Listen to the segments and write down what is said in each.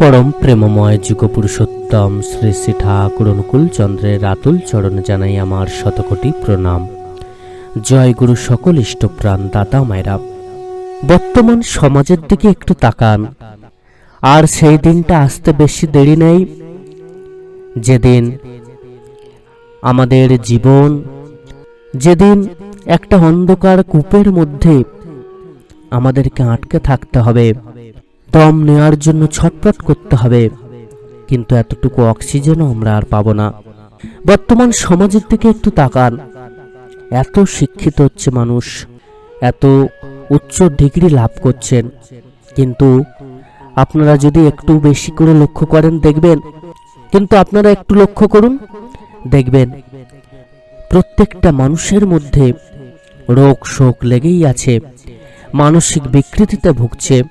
পরম প্রেমময় যুগপুরুষোত্তম শ্রী শ্রী ঠাকুর অনুকূল চন্দ্রের আতুল চরণে জানাই আমার শতকোটি প্রণাম। জয় গুরু সকল ইষ্টপ্রাণ দাতা মায়েরা। বর্তমান সমাজের দিকে একটু তাকান। আর সেই দিনটা আসতে বেশি দেরি নেই। যেদিন আমাদের জীবন, যেদিন একটা অন্ধকার কূপের মধ্যে আমাদেরকে আটকে থাকতে হবে। দম নেওয়ার জন্য ছটপট করতে হবে। কিন্তু এতটুকু অক্সিজেনও আমরা আর পাবো না। বর্তমান সমাজের দিকে একটু তাকান। এত শিক্ষিত হচ্ছে মানুষ। এত উচ্চ ডিগ্রি লাভ করছেন। কিন্তু আপনারা যদি একটু বেশি করে লক্ষ্য করেন, দেখবেন, কিন্তু আপনারা একটু লক্ষ্য করুন, দেখবেন, প্রত্যেকটা মানুষের মধ্যে রোগ শোক লেগেই আছে। মানসিক বিকৃতিতে ভুগছে।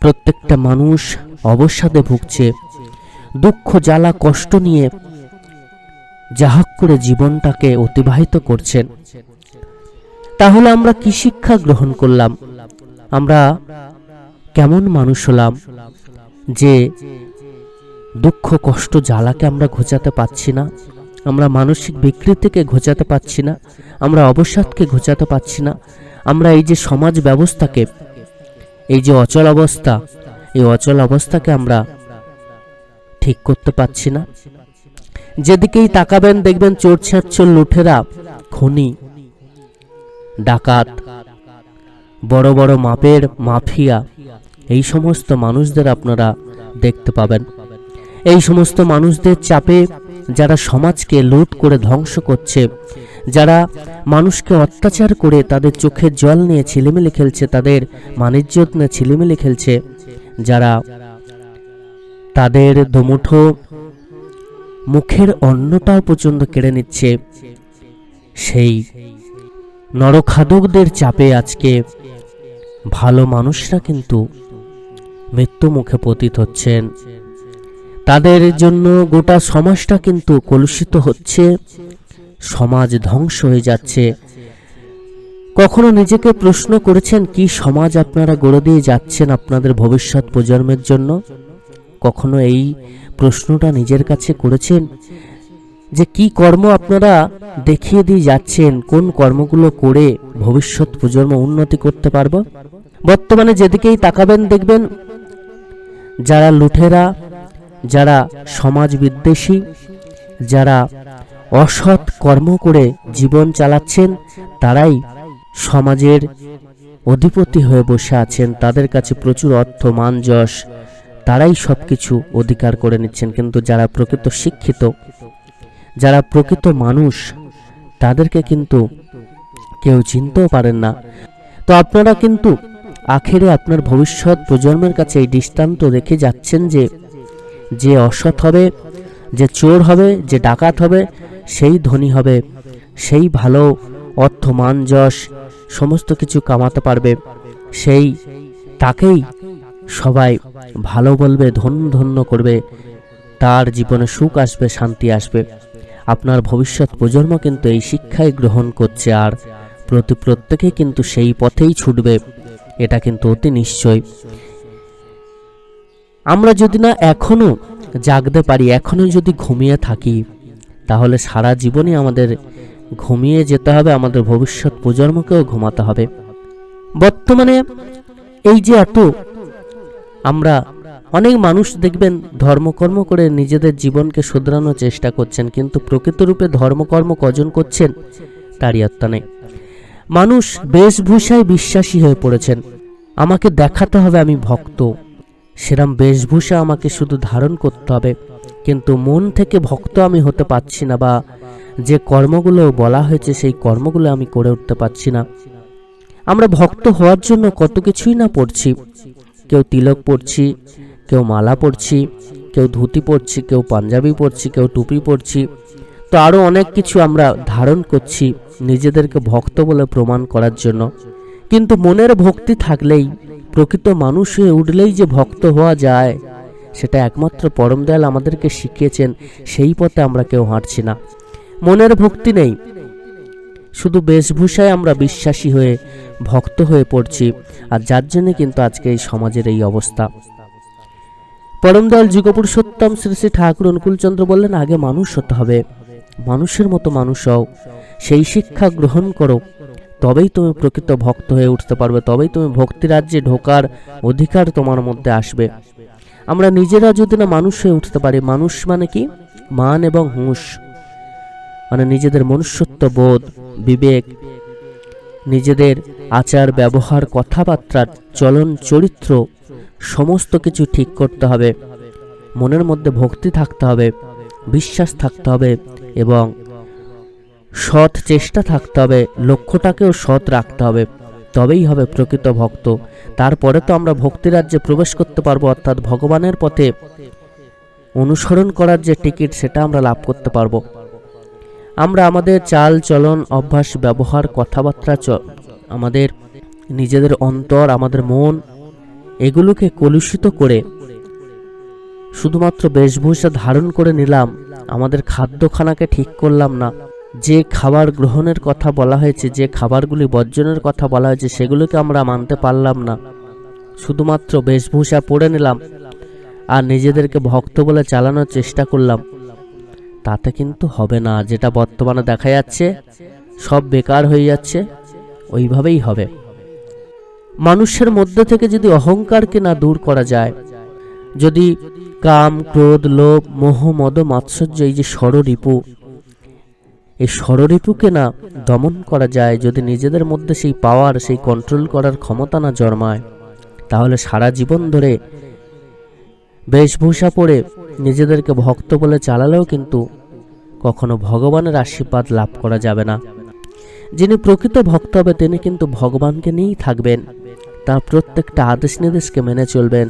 প্রত্যেকটা মানুষ অবসাদে ভুগছে, দুঃখ, জ্বালা, কষ্ট নিয়ে যাহক করে জীবনটাকে অতিবাহিত করছেন। তাহলে আমরা কি শিক্ষা গ্রহণ করলাম? আমরা কেমন মানুষ হলাম যে দুঃখ, কষ্ট, জ্বালাকে আমরা ঘোচাতে পারছি না? আমরা মানসিক বিকৃতিকে ঘোচাতে পারছি না? আমরা অবসাদকে ঘোচাতে পারছি না? আমরা এই যে সমাজ ব্যবস্থাকে এই যে অচল অবস্থা, এই অচল অবস্থাকে আমরা ঠিক করতে পারছি না। যেদিকেই তাকাবেন, দেখবেন চোর ছাড়ছর লুঠেরা, খনি, ডাকাত, বড় বড় মাপের মাফিয়া, এই সমস্ত মানুষদের আপনারা দেখতে পাবেন। এই সমস্ত মানুষদের চাপে যারা সমাজকে লুট করে ধ্বংস করছে যারা মানুষকে অত্যাচার করে তাদের চোখের জল নিয়ে ছিলেমিলে খেলছে, তাদের মানিজ্যত নিয়ে ছিলেমিলে খেলছে, যারা তাদের দুমুঠো মুখের অন্নটাও পর্যন্ত কেড়ে নিচ্ছে। সেই নরখাদকদের চাপে আজকে ভালো মানুষরা কিন্তু মৃত্যু মুখে পতিত হচ্ছেন। তাদের জন্য গোটা সমাজটা কিন্তু কলুষিত হচ্ছে। সমাজ ধ্বংস হয়ে যাচ্ছে। কখনো নিজেকে প্রশ্ন করেছেন, কি সমাজ আপনারা গড়ে দিয়ে যাচ্ছেন আপনাদের ভবিষ্যৎ প্রজন্মের জন্য? কখনো এই প্রশ্নটা নিজের কাছে করেছেন, যে কি কর্ম আপনারা দেখিয়ে দিয়ে যাচ্ছেন, কোন কর্মগুলো করে ভবিষ্যৎ প্রজন্ম উন্নতি করতে পারব? বর্তমানে যেদিকেই তাকাবেন, দেখবেন যারা লুঠেরা, যারা সমাজ বিদ্বেষী যারা অসৎ কর্ম করে জীবন চালাচ্ছেন, তারাই সমাজের অধিপতি হয়ে বসে আছেন, তাদের কাছে প্রচুর অর্থ, মান, যশ, তারাই সব কিছু অধিকার করে নিচ্ছেন। কিন্তু যারা প্রকৃত শিক্ষিত, যারা প্রকৃত মানুষ, তাদেরকে কিন্তু কেউ চিনতেও পারেন না। তো আপনারা কিন্তু আখেরে আপনার ভবিষ্যৎ প্রজন্মের কাছে এই দৃষ্টান্ত রেখে যাচ্ছেন যে যে অসৎ হবে, যে চোর হবে, যে ডাকাত হবে সেই ধনী হবে, সেই ভালো অর্থ, মান, যশ, সমস্ত কিছু কামাতে পারবে। সেই তাকেই সবাই ভালো বলবে, ধন্য ধন্য করবে। তার জীবনে সুখ আসবে, শান্তি আসবে। আপনার ভবিষ্যৎ প্রজন্ম কিন্তু এই শিক্ষাই গ্রহণ করছে আর প্রতি প্রত্যেকে কিন্তু সেই পথেই ছুটবে, এটা কিন্তু অতি নিশ্চয়। আমরা যদি না এখনও জাগতে পারি, এখনও যদি ঘুমিয়ে থাকি তাহলে সারা জীবনই আমাদের ঘুমিয়ে যেতে হবে, আমাদের ভবিষ্যৎ প্রজন্মকেও ঘুমাতে হবে। বর্তমানে এই যে এত আমরা অনেক মানুষ দেখবেন ধর্মকর্ম করে নিজেদের জীবনকে শুধরানোর চেষ্টা করছেন, কিন্তু প্রকৃত রূপে ধর্মকর্ম কজন করছেন তারই আত্মা নেই। মানুষ বেশভূষায় বিশ্বাসী হয়ে পড়েছেন, আমাকে দেখাতে হবে আমি ভক্ত, সেরাম বেশভূষা আমাকে শুধু ধারণ করতে হবে। কিন্তু মন থেকে ভক্ত আমি হতে পারছি না বা যে কর্মগুলো বলা হয়েছে সেই কর্মগুলো আমি করে উঠতে পারছি না। আমরা ভক্ত হওয়ার জন্য কত কিছুই না পড়ছি। কেউ তিলক পড়ছি, কেউ মালা পরছি কেউ ধুতি পরছি কেউ পাঞ্জাবি পরছি কেউ টুপি পরছি তো আরও অনেক কিছু আমরা ধারণ করছি নিজেদেরকে ভক্ত বলে প্রমাণ করার জন্য। কিন্তু মনের ভক্তি থাকলেই প্রকৃত মানুষ হয়ে উঠলেই যে ভক্ত হওয়া যায় সেটা একমাত্র পরম দয়াল আমাদেরকে শিখিয়েছেন, সেই পথে আমরা কেউ হাঁটছি না। মনের ভক্তি নেই। শুধু বেশভূষায় আমরা বিশ্বাসী হয়ে, ভক্ত হয়ে পড়ছি, আর যার জন্য কিন্তু আজকে এই সমাজের এই অবস্থা। পরমদয়াল যুগপুরুষোত্তম শ্রী শ্রী ঠাকুর অনুকূলচন্দ্র বললেন, আগে মানুষ হতে হবে। মানুষের মতো মানুষ হও। সেই শিক্ষা গ্রহণ করো। তবেই তুমি প্রকৃত ভক্ত হয়ে উঠতে পারবে। তবেই তুমি ভক্তি রাজ্যে ঢোকার অধিকার তোমার মধ্যে আসবে। আমরা নিজেরা যদি না মানুষ হয়ে উঠতে পারি, মানুষ মানে কি? মান এবং হুঁশ। মানে নিজেদের মনুষ্যত্ব বোধ, বিবেক। নিজেদের আচার, ব্যবহার কথাবার্তা চলন, চরিত্র সমস্ত কিছু ঠিক করতে হবে। মনের মধ্যে ভক্তি থাকতে হবে, বিশ্বাস থাকতে হবে এবং সৎ চেষ্টা থাকতে হবে, লক্ষ্যটাকেও সৎ রাখতে হবে। তবেই হবে প্রকৃত ভক্ত। তারপরে তো আমরা ভক্তি রাজ্যে প্রবেশ করতে পারব, অর্থাৎ ভগবানের পথে অনুসরণ করার যে টিকিট, সেটা আমরা লাভ করতে পারব। আমরা আমাদের চাল, চলন, অভ্যাস, ব্যবহার, কথাবার্তা আমাদের নিজেদের অন্তর, আমাদের মন, এগুলোকে কলুষিত করে শুধুমাত্র বেশভূষা ধারণ করে নিলাম, আমাদের খাদ্যখানাকে ঠিক করলাম না। যে খাবার গ্রহণের কথা বলা হয়েছে, যে খাবারগুলি বর্জনের কথা বলা হয়েছে, সেগুলোকে আমরা মানতে পারলাম না। শুধুমাত্র বেশভূষা পরে নিলাম আর নিজেদেরকে ভক্ত বলে চালানোর চেষ্টা করলাম। তাতে কিন্তু হবে না, যেটা বর্তমানে দেখা যাচ্ছে, সব বেকার হয়ে যাচ্ছে, ওইভাবেই হবে। মানুষের মধ্যে থেকে যদি অহংকারকে না দূর করা যায়, যদি কাম, ক্রোধ, লোভ, মোহ, মদ, মাৎসর্য, এই যে ষড়রিপু এই ষড়রিপুকে না দমন করা যায় যদি নিজেদের মধ্যে সেই পাওয়ার, সেই কন্ট্রোল করার ক্ষমতা না জন্মায়। তাহলে সারা জীবন ধরে বেশভূষা পরে নিজেদেরকে ভক্ত বলে চালালেও কিন্তু কখনো ভগবানের আশীর্বাদ লাভ করা যাবে না। যিনি প্রকৃত ভক্ত হবে, তিনি কিন্তু ভগবানকে নিয়েই থাকবেন। তার প্রত্যেকটা আদেশ নির্দেশকে মেনে চলবেন।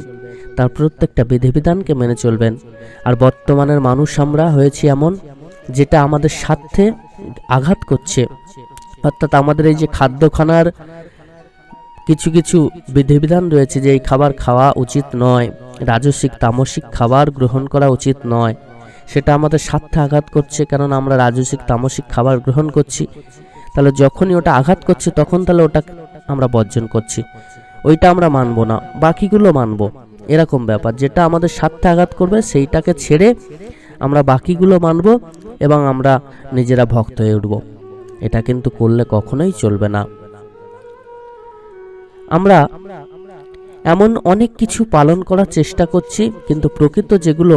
তার প্রত্যেকটা বিধিবিধানকে মেনে চলবেন। আর বর্তমানের মানুষ আমরা হয়েছি এমন যেটা আমাদের স্বার্থে আঘাত করছে। অর্থাৎ আমাদের এই যে খাদ্যখানার কিছু কিছু বিধিবিধান রয়েছে যে এই খাবার খাওয়া উচিত নয় রাজসিক তামসিক খাবার গ্রহণ করা উচিত নয়, সেটা আমাদের স্বার্থে আঘাত করছে, কারণ আমরা রাজসিক তামসিক খাবার গ্রহণ করছি। তাহলে যখনই ওটা আঘাত করছে, তখন তাহলে ওটা আমরা বর্জন করছি। ওইটা আমরা মানব না, বাকিগুলো মানব। এরকম ব্যাপার, যেটা আমাদের স্বার্থে আঘাত করবে, সেইটাকে ছেড়ে আমরা বাকিগুলো মানব। এবং আমরা নিজেরা ভক্ত হয়ে উঠব। এটা কিন্তু করলে কখনোই চলবে না। আমরা এমন অনেক কিছু পালন করার চেষ্টা করছি, কিন্তু প্রকৃত যেগুলো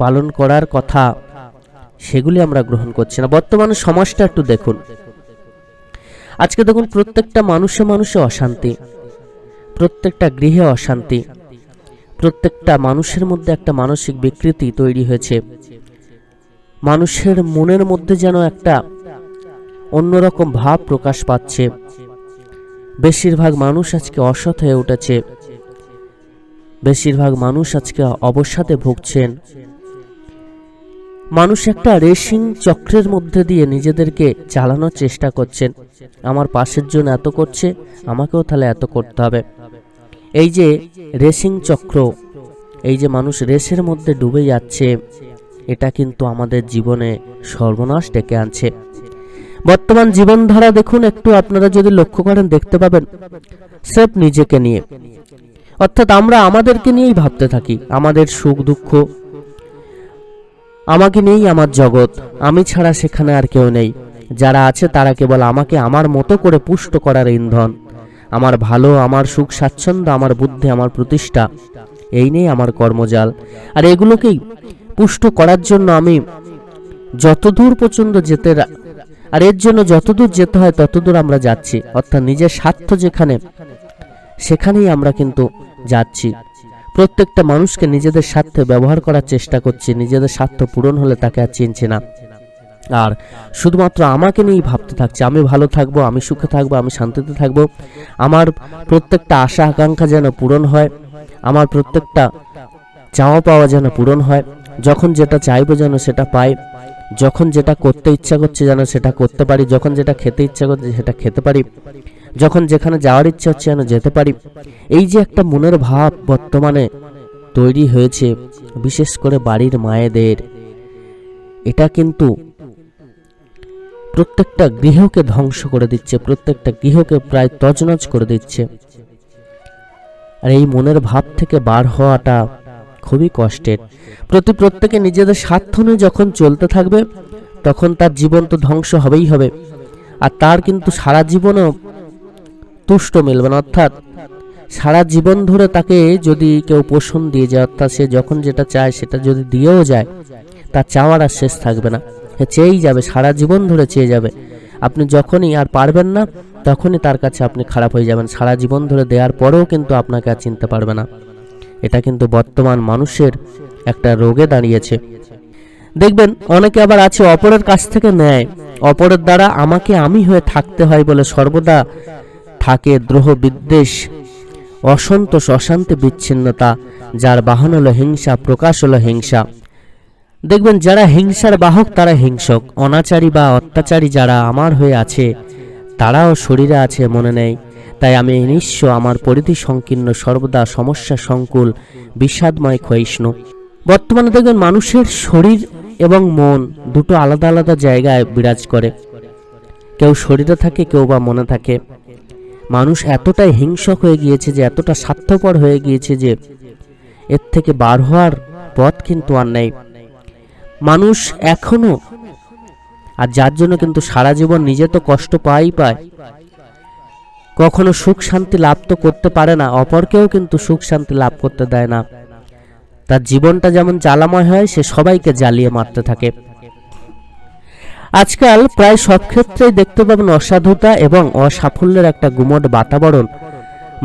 পালন করার কথা, সেগুলি আমরা গ্রহণ করছি না। বর্তমানে সমাজটা একটু দেখুন। আজকে দেখুন, প্রত্যেকটা মানুষে মানুষে অশান্তি, প্রত্যেকটা গৃহে অশান্তি, প্রত্যেকটা মানুষের মধ্যে একটা মানসিক বিকৃতি তৈরি হয়েছে। মানুষের মনের মধ্যে যেন একটা অন্যরকম ভাব প্রকাশ পাচ্ছে। বেশিরভাগ মানুষ আজকে অসৎ হয়ে উঠেছে। বেশিরভাগ মানুষ আজকে অবসাদে ভুগছেন। মানুষ একটা রেসিং চক্রের মধ্যে দিয়ে নিজেদেরকে চালানোর চেষ্টা করছেন। আমার পাশের জন এত করছে, আমাকেও তাহলে এত করতে হবে। এই যে রেসিং চক্র, এই যে মানুষ রেসের মধ্যে ডুবে যাচ্ছে এটা কিন্তু আমাদের জীবনে সর্বনাশ ডেকে আনছে। বর্তমান জীবনধারা দেখুন, একটু আপনারা যদি লক্ষ্য করেন, দেখতে পাবেন সেফ নিজেকে নিয়ে। অর্থাৎ আমরা আমাদেরকে নিয়েই ভাবতে থাকি, আমাদের সুখ দুঃখ। আমাকে নিয়েই আমার জগৎ, আমি ছাড়া সেখানে আর কেউ নেই। যারা আছে তারা কেবল আমাকে আমার মতো করে পুষ্ট করার ইন্ধন। আমার ভালো, আমার সুখ, স্বাচ্ছন্দ্য, আমার বুদ্ধি, আমার প্রতিষ্ঠা, এই নিয়ে আমার কর্মজাল। আর এগুলোকেই পুষ্ট করার জন্য আমি যতদূর পর্যন্ত যেতে আর এর জন্য যতদূর যেতে হয় ততদূর আমরা যাচ্ছি। অর্থাৎ নিজের স্বার্থ যেখানে, সেখানেই আমরা কিন্তু যাচ্ছি। প্রত্যেকটা মানুষকে নিজেদের স্বার্থে ব্যবহার করার চেষ্টা করছি, নিজেদের স্বার্থ পূরণ হলে তাকে আর চিনছে না। আর শুধুমাত্র আমাকে নিয়েই ভাবতে থাকছে, আমি ভালো থাকব, আমি সুখে থাকব, আমি শান্তিতে থাকব। আমার প্রত্যেকটা আশা আকাঙ্ক্ষা যেন পূরণ হয়, আমার প্রত্যেকটা চাওয়া পাওয়া যেন পূরণ হয়। যখন যেটা চাইব যেন সেটা পাই, যখন যেটা করতে ইচ্ছা করছে যেন সেটা করতে পারি, যখন যেটা খেতে ইচ্ছা করছে সেটা খেতে পারি, যখন যেখানে যাওয়ার ইচ্ছা হচ্ছে যেন যেতে পারি। এই যে একটা মনের ভাব বর্তমানে তৈরি হয়েছে, বিশেষ করে বাড়ির মায়েদের, এটা কিন্তু প্রত্যেকটা গৃহকে ধ্বংস করে দিচ্ছে, প্রত্যেকটা গৃহকে প্রায় তছনছ করে দিচ্ছে। আর এই মনের ভাব থেকে বার হওয়াটা খুবই কষ্টের। প্রতি প্রত্যেকে নিজেদের স্বার্থ নিয়ে যখন চলতে থাকবে, তখন তার জীবন তো ধ্বংস হবেই হবে। আর তার কিন্তু সারা জীবনও তুষ্ট মিলবে না। অর্থাৎ সারা জীবন ধরে তাকে যদি কেউ পোষণ দিয়ে যায়, অর্থাৎ সে যখন যেটা চায়, সেটা যদি দিয়েও যায়, তার চাওয়ার আর শেষ থাকবে না। সে চেয়েই যাবে, সারা জীবন ধরে চেয়ে যাবে। আপনি যখনই আর পারবেন না, তখনই তার কাছে আপনি খারাপ হয়ে যাবেন। সারা জীবন ধরে দেওয়ার পরেও কিন্তু আপনাকে আর চিনতে পারবে না। এটা কিন্তু বর্তমান মানুষের একটা রোগে দাঁড়িয়েছে। দেখবেন, অনেকে আবার আছে অপরের কাছ থেকে নেয়। অপরের দ্বারা আমাকে আমি হয়ে থাকতে হয় বলে সর্বদা থাকে দ্রোহ বিদ্বেষ, অসন্তোষ, অশান্তি বিচ্ছিন্নতা, যার বাহন হলো হিংসা, প্রকাশ হলো হিংসা। দেখবেন, যারা হিংসার বাহক, তারা হিংসক। অনাচারী বা অত্যাচারী যারা আমার হয়ে আছে, তারাও শরীরে আছে, মনে নেই। তাই আমি নিঃস্ব আমার পরিধি সংকীর্ণ, সর্বদা সমস্যা সংকুল, বিষাদময় ক্ষয়িষ্ণু। বর্তমানে দেখবেন মানুষের শরীর এবং মন দুটো আলাদা আলাদা জায়গায় বিরাজ করে। কেউ শরীরে থাকে, কেউ বা মনে থাকে। মানুষ এতটাই হিংসক হয়ে গিয়েছে যে, এতটা স্বার্থপর হয়ে গিয়েছে যে, এর থেকে বার হওয়ার পথ কিন্তু আর নেই। মানুষ এখনও, আর যার জন্য কিন্তু সারা জীবন নিজে তো কষ্ট পাই পায় কখনো সুখ শান্তি লাভ তো করতে পারে না, অপরকেও কিন্তু সুখ শান্তি লাভ করতে দেয় না। তার জীবনটা যেমন জ্বালাময় হয়, সে সবাইকে জ্বালিয়ে মারতে থাকে। আজকাল প্রায় সব ক্ষেত্রেই দেখতে পাবেন অসাধুতা এবং অসাফল্যের একটা গুমট বাতাবরণ।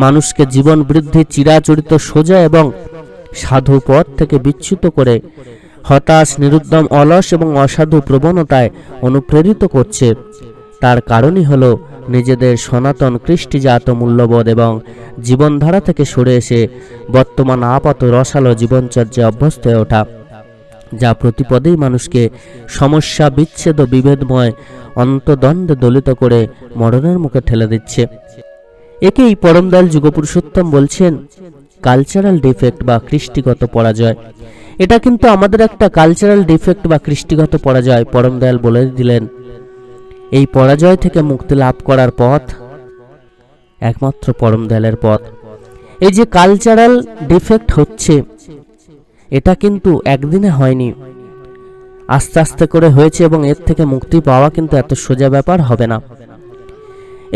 মানুষকে জীবন বৃদ্ধি, চিরাচরিত সোজা এবং সাধু পথ থেকে বিচ্যুত করে হতাশ, নিরুদ্যম, অলস এবং অসাধু প্রবণতায় অনুপ্রেরিত করছে। তার কারণই হলো নিজেদের সনাতন কৃষ্টিজাত মূল্যবোধ এবং জীবনধারা থেকে সরে এসে বর্তমান আপাত রসালো জীবনচর্যায় অভ্যস্ত হয়ে ওঠা, যা প্রতিপদেই মানুষকে সমস্যা, বিচ্ছেদ ও বিভেদময় অন্তদ্বন্দ্বে দলিত করে মরণের মুখে ঠেলে দিচ্ছে। একেই পরমদয়াল যুগপুরুষোত্তম বলছেন, কালচারাল ডিফেক্ট বা কৃষ্টিগত পরাজয়। এটা কিন্তু আমাদের একটা কালচারাল ডিফেক্ট বা কৃষ্টিগত পরাজয়, পরমদয়াল বলে দিলেন। এই পরাজয় থেকে মুক্তি লাভ করার পথ একমাত্র পরমদয়ালের পথ। এই যে কালচারাল ডিফেক্ট হচ্ছে, এটা কিন্তু একদিনে হয়নি। আস্তে আস্তে করে হয়েছে এবং এর থেকে মুক্তি পাওয়া কিন্তু এত সোজা ব্যাপার হবে না।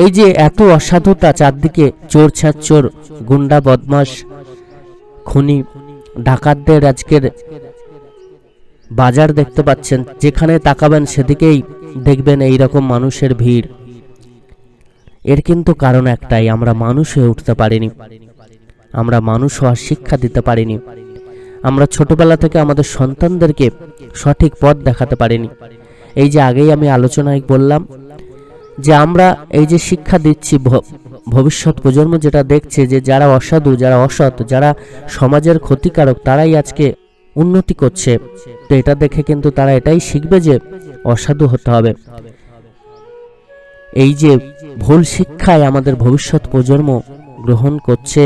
এই যে এত অসাধুতা, চারদিকে চোর ছাচ্চোর, গুন্ডা বদমাস খুনি, ডাকাতদের আজকের বাজার দেখতে পাচ্ছেন, যেখানে তাকাবেন সেদিকেই দেখবেন এই রকম মানুষের ভিড়। এর কিন্তু কারণ একটাই, আমরা মানুষ হয়ে উঠতে পারিনি। আমরা মানুষ হওয়ার শিক্ষা দিতে পারিনি। আমরা ছোটবেলা থেকে আমাদের সন্তানদেরকে সঠিক পথ দেখাতে পারিনি। এই যে আগেই আমি আলোচনায় বললাম যে আমরা এই যে শিক্ষা দিচ্ছি ভবিষ্যৎ প্রজন্ম যেটা দেখছে যে যারা অসাধু, যারা অসৎ, যারা সমাজের ক্ষতিকারক, তারাই আজকে উন্নতি করছে। তো এটা দেখে কিন্তু তারা এটাই শিখবে যে অসাধু হতে হবে। এই যে ভুল শিক্ষায় আমাদের ভবিষ্যৎ প্রজন্ম গ্রহণ করছে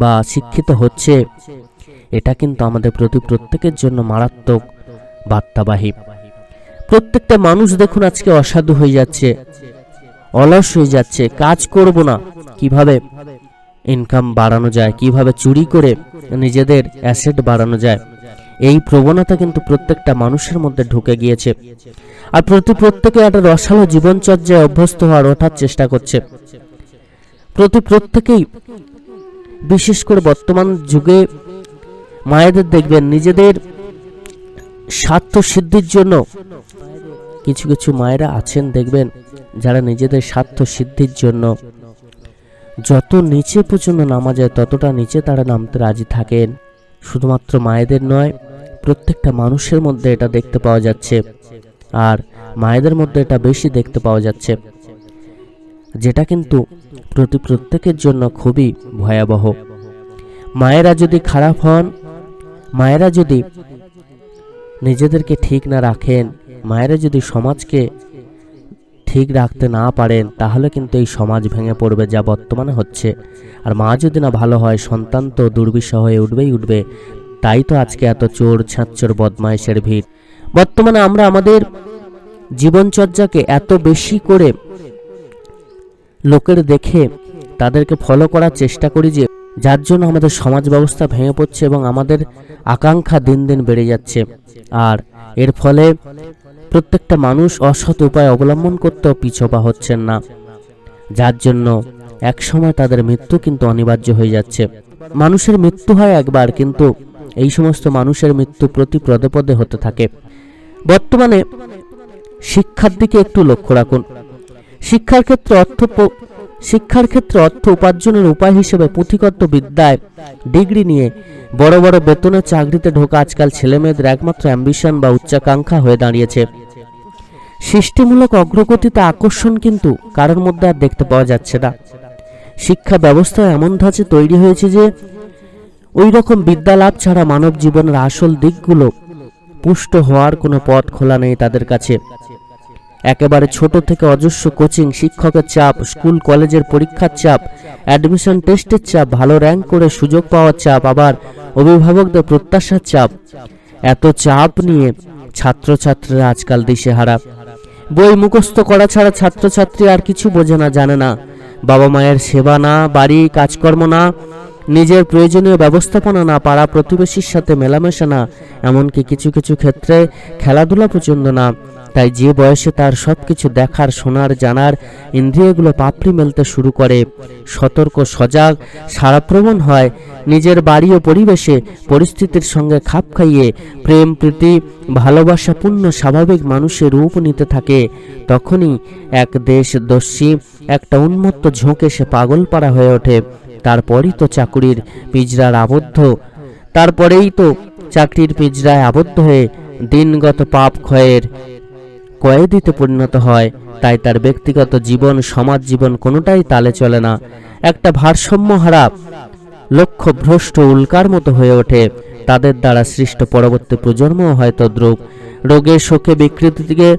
বা শিক্ষিত হচ্ছে, এটা কিন্তু আমাদের প্রতি প্রত্যেকের জন্য মারাত্মক বার্তাবাহী। প্রত্যেকটা মানুষ দেখুন আজকে অসাধু হয়ে যাচ্ছে, অলস হয়ে যাচ্ছে, কাজ করব না। কীভাবে? ইনকাম বাড়ানো যায়, কীভাবে চুরি করে নিজেদের অ্যাসেট বাড়ানো যায়, এই প্রবণতা কিন্তু প্রত্যেকটা মানুষের মধ্যে ঢুকে গিয়েছে। আর প্রতি প্রত্যেকে একটা রসালো জীবনচর্যায় অভ্যস্ত হওয়ার ওঠার চেষ্টা করছে। প্রতি প্রত্যেকেই, বিশেষ করে বর্তমান যুগে, মায়েদের দেখবেন, নিজেদের স্বার্থ সিদ্ধির জন্য কিছু কিছু মায়েরা আছেন, দেখবেন, যারা নিজেদের স্বার্থ সিদ্ধির জন্য যত নিচে পর্যন্ত নামা যায়, ততটা নিচে তারা নামতে রাজি থাকেন। শুধুমাত্র মায়েদের নয়, প্রত্যেকটা মানুষের মধ্যে এটা দেখতে পাওয়া যাচ্ছে। আর মায়েদের মধ্যে এটা বেশি দেখতে পাওয়া যাচ্ছে। যেটা কিন্তু প্রতি প্রত্যেকের জন্য খুবই ভয়াবহ। মায়েরা যদি খারাপ হন, মায়েরা যদি নিজেদেরকে ঠিক না রাখেন, মায়েরা যদি সমাজকে ঠিক রাখতে না পারেন, তাহলে কিন্তু এই সমাজ ভেঙে পড়বে যা বর্তমানে হচ্ছে। আর মা যদি না ভালো হয়, সন্তান তো দুর্বিষহ হয়ে উঠবেই উঠবে। তাই তো আজকে এত চোর ছাঁচ্চোর বদমাইশের ভিড়। বর্তমানে আমরা আমাদের জীবনচর্যাকে এত বেশি করে লোকের দেখে তাদেরকে ফলো করার চেষ্টা করি যে, যার জন্য আমাদের সমাজ ব্যবস্থা ভেঙে পড়ছে এবং আমাদের আকাঙ্ক্ষা দিন দিন বেড়ে যাচ্ছে। আর এর ফলে প্রত্যেকটা মানুষ অসৎ উপায় অবলম্বন করতেও পিছপা হচ্ছেন না। যার জন্য একসময় তাদের মৃত্যু কিন্তু অনিবার্য হয়ে যাচ্ছে। মানুষের মৃত্যু হয় একবার, কিন্তু এই সমস্ত মানুষের মৃত্যু প্রতি পদে পদে হতে থাকে। বর্তমানে শিক্ষার দিকে একটু লক্ষ্য রাখুন। শিক্ষার ক্ষেত্রে অর্থ শিক্ষার ক্ষেত্রে অর্থ উপার্জনের উপায় হিসেবে পুঁথিগত বিদ্যায় ডিগ্রি নিয়ে বড় বড় বেতনের চাকরিতে ঢোকা আজকাল ছেলেমেয়েদের একমাত্র অ্যাম্বিশন বা উচ্চাকাঙ্ক্ষা হয়ে দাঁড়িয়েছে। সৃষ্টিমূলক অগ্রগতিতে আকর্ষণ কিন্তু কারোর মধ্যে আর দেখতে পাওয়া যাচ্ছে না। শিক্ষা ব্যবস্থা এমন ধাঁচে তৈরি হয়েছে যে ওই রকম বিদ্যা লাভ ছাড়া মানব জীবনের আসল দিকগুলো পুষ্ট হওয়ার কোনো পথ খোলা নেই তাদের কাছে। একেবারে ছোট থেকে অজস্র কোচিং, শিক্ষকের চাপ, স্কুল, কলেজের পরীক্ষার চাপ অ্যাডমিশন টেস্টের চাপ, ভালো র্যাঙ্ক করে সুযোগ পাওয়ার চাপ, আবার অভিভাবকদের প্রত্যাশার চাপ। এত চাপ নিয়ে ছাত্রছাত্রীরা আজকাল দিশেহারা। বই মুখস্থ করা ছাড়া ছাত্রছাত্রী আর কিছু বোঝে না, জানে না। বাবা মায়ের সেবা না, বাড়ি, কাজকর্ম না, নিজের প্রয়োজনীয় ব্যবস্থাপনা না, পাড়া প্রতিবেশীর সাথে মেলামেশা না, এমনকি কিছু কিছু ক্ষেত্রে খেলাধুলা পছন্দ না। তাই যে বয়সে তার সব কিছু দেখার, শোনার, জানার ইন্দ্রিয়গুলো পাপড়ি মেলতে শুরু করে। সতর্ক, সজাগ, সারাপ্রবণ হয়। নিজের বাড়ি ও পরিবেশে পরিস্থিতির সঙ্গে খাপ খাইয়ে প্রেম, প্রীতি, ভালোবাসাপূর্ণ, স্বাভাবিক মানুষের রূপ নিতে থাকে। তখনই এক দেশদস্যি একটা উন্মত্ত ঝোঁকে সে পাগলপাড়া হয়ে ওঠে। তারপরই তো চাকুরির পিজরার আবদ্ধ। তারপরেই তো চাকরির পিজরায় আবদ্ধ হয়ে দিনগত পাপ ক্ষয়ের কয়েদিতে পরিণত হয়, তাই তার ব্যক্তিগত জীবন, সমাজ জীবন কোনোটাই তালে চলে না। একটা ভারসাম্য হারা লক্ষ্য ভ্রষ্ট উল্কার মতো হয়ে ওঠে। তাদের দ্বারা সৃষ্ট পরবর্তী প্রজন্ম হয় দ্রুপ। রোগে শোকে বিকৃতিকে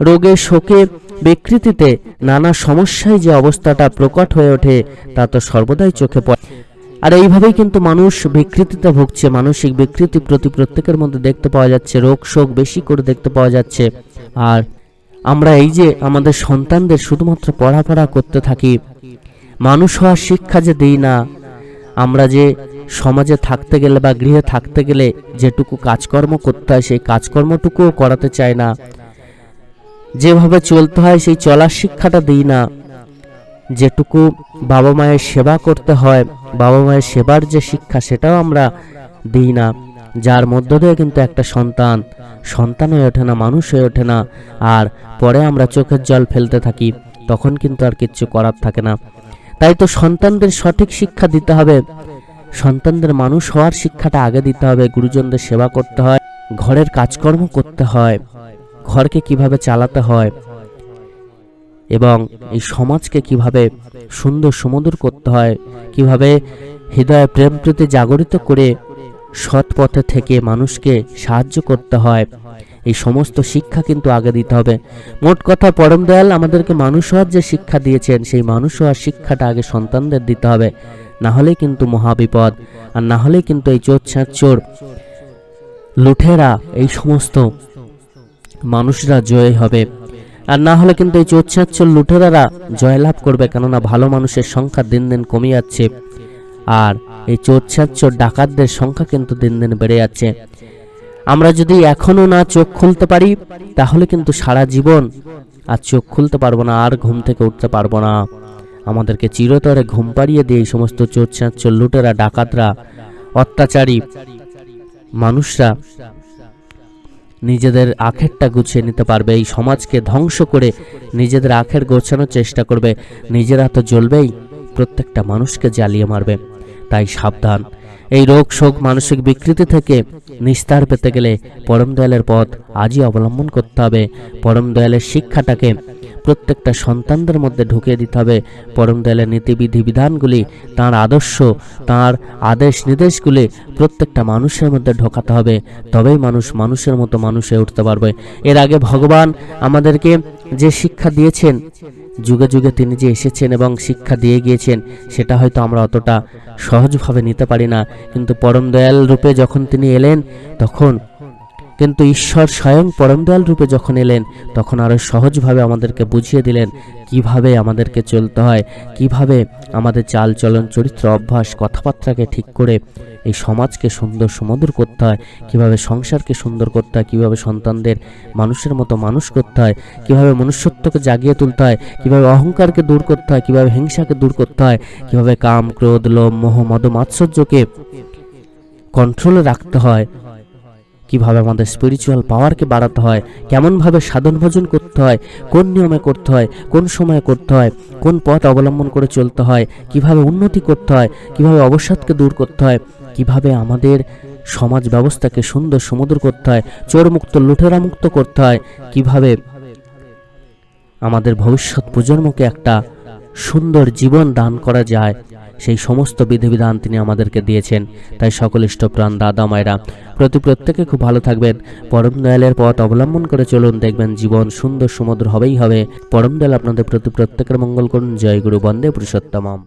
রোগে শোকে বিকৃতিতে নানা সমস্যায় যে অবস্থাটা প্রকট হয়ে ওঠে, তা তো সর্বদাই চোখে পড়ে। আর এইভাবেই কিন্তু মানুষ বিকৃতিতে ভুগছে, মানসিক বিকৃতি প্রতি প্রত্যেকের মধ্যে দেখতে পাওয়া যাচ্ছে, রোগ শোক বেশি করে দেখতে পাওয়া যাচ্ছে। আর আমরা এই যে আমাদের সন্তানদের শুধুমাত্র পড়াপড়া করতে থাকি, মানুষ হওয়ার শিক্ষা যে দিই না, আমরা যে সমাজে থাকতে গেলে বা গৃহে থাকতে গেলে যেটুকু কাজকর্ম করতে হয়, সেই কাজকর্মটুকুও করাতে চায় না। যেভাবে চলতে হয়, সেই চলার শিক্ষাটা দিই না। যেটুকু বাবা মায়ের সেবা করতে হয়, বাবা মায়ের সেবার যে শিক্ষা সেটাও আমরা দিই না। যার মধ্য দিয়ে কিন্তু একটা সন্তান সন্তান হয়ে ওঠে না, মানুষ হয়ে ওঠে না। আর পরে আমরা চোখের জল ফেলতে থাকি, তখন কিন্তু আর কিচ্ছু করার থাকে না। তাই তো সন্তানদের সঠিক শিক্ষা দিতে হবে। সন্তানদের মানুষ হওয়ার শিক্ষাটা আগে দিতে হবে। গুরুজনদের সেবা করতে হয়, ঘরের কাজকর্ম করতে হয়, ঘরকে কীভাবে চালাতে হয় এবং এই সমাজকে কীভাবে সুন্দর সুমধুর করতে হয়, কীভাবে হৃদয়ে প্রেম প্রীতি জাগরিত করে সৎ পথে থেকে মানুষকে সাহায্য করতে হয়, এই সমস্ত শিক্ষা কিন্তু আগে দিতে হবে। মোট কথা, পরম দয়াল আমাদেরকে মানুষ হওয়ার যে শিক্ষা দিয়েছেন, সেই মানুষ হওয়ার শিক্ষাটা আগে সন্তানদের দিতে হবে। না হলে কিন্তু মহাবিপদ, আর না হলে কিন্তু এই চোর ছাঁচ চোর লুঠেরা, এই সমস্ত মানুষরা জয় হবে। আর না হলে কিন্তু এই চোচ্ছাচ্ছল লুটেরারা জয়লাভ করবে কেননা ভালো মানুষের সংখ্যা দিন দিন কমে যাচ্ছে। আর এই চোচ্ছাচ্ছর ডাকাতদের সংখ্যা কিন্তু দিন দিন বেড়ে যাচ্ছে। আমরা যদি এখনও না চোখ খুলতে পারি, তাহলে কিন্তু সারা জীবন আর চোখ খুলতে পারব না, আর ঘুম থেকে উঠতে পারব না। আমাদেরকে চিরতরে ঘুম পাড়িয়ে দিয়ে এই সমস্ত চোচ্ছাচ্ছর লুটেরা, ডাকাতরা, অত্যাচারী মানুষরা নিজেদের আখেরটা গুছিয়ে নিতে পারবে। এই সমাজকে ধ্বংস করে নিজেদের আখের গোছানোর চেষ্টা করবে। নিজেরা তো জ্বলবেই, প্রত্যেকটা মানুষকে জ্বালিয়ে মারবে। তাই সাবধান। এই রোগ শোক মানসিক বিকৃতি থেকে নিস্তার পেতে গেলে পরম দয়ালের পথ আজই অবলম্বন করতে হবে। পরম দয়ালের শিক্ষাটাকে প্রত্যেকটা সন্তানদের মধ্যে ঢুকিয়ে দিতে হবে। পরম দয়ালের নীতিবিধি বিধানগুলি, তার আদর্শ, তার আদেশ নির্দেশগুলি প্রত্যেকটা মানুষের মধ্যে ঢোকাতে হবে। তবেই মানুষ মানুষের মতো মানুষ উঠতে পারবে। এর আগে ভগবান আমাদেরকে যে শিক্ষা দিয়েছেন, যুগে যুগে তিনি যে এসেছেন এবং শিক্ষা দিয়ে গিয়েছেন, সেটা হয়তো আমরা অতটা সহজভাবে নিতে পারি না। কিন্তু পরম দয়াল রূপে যখন তিনি এলেন তখন কিন্তু ঈশ্বর স্বয়ং পরমদয়াল রূপে যখন এলেন, তখন আরও সহজভাবে আমাদেরকে বুঝিয়ে দিলেন কীভাবে আমাদেরকে চলতে হয়, কীভাবে আমাদের চাল চলন চরিত্র, অভ্যাস, কথাবার্তাকে ঠিক করে এই সমাজকে সুন্দর সুমধুর করতে হয়, কীভাবে সংসারকে সুন্দর করতে হয়, কীভাবে সন্তানদের, মানুষের মতো মানুষ করতে হয়, কীভাবে মনুষ্যত্বকে জাগিয়ে তুলতে হয়, কীভাবে অহংকারকে দূর করতে হয়, কীভাবে হিংসাকে দূর করতে হয়, কীভাবে কাম, ক্রোধ, লোভ, মোহ, মদ, মাৎসর্যকে কন্ট্রোলে রাখতে হয়। কীভাবে আমাদের স্পিরিচুয়াল পাওয়ারকে বাড়াতে হয়, কেমনভাবে সাধন ভোজন করতে হয়, কোন নিয়মে করতে হয়, কোন সময়ে করতে হয়, কোন পথ অবলম্বন করে চলতে হয়, কীভাবে উন্নতি করতে হয়, কীভাবে অবসাদকে দূর করতে হয়, কীভাবে আমাদের সমাজ ব্যবস্থাকে সুন্দর সুমধুর করতে হয়, চোরমুক্ত লুঠেরামুক্ত করতে হয়, কীভাবে আমাদের ভবিষ্যৎ প্রজন্মকে একটা সুন্দর জীবন দান করা যায় সেই সমস্ত বিধিবিধান তিনি আমাদেরকে দিয়েছেন। তাই সকল ইষ্টপ্রাণ দাদা মায়েরা, প্রতি প্রত্যেকে খুব ভালো থাকবেন। পরম দয়ালের পথ অবলম্বন করে চলুন, দেখবেন জীবন সুন্দর সুমধুর হবেই হবে। পরম দয়াল আপনাদের প্রতি প্রত্যেকের মঙ্গল করুন। জয় গুরু, বন্দে পুরুষোত্তমম।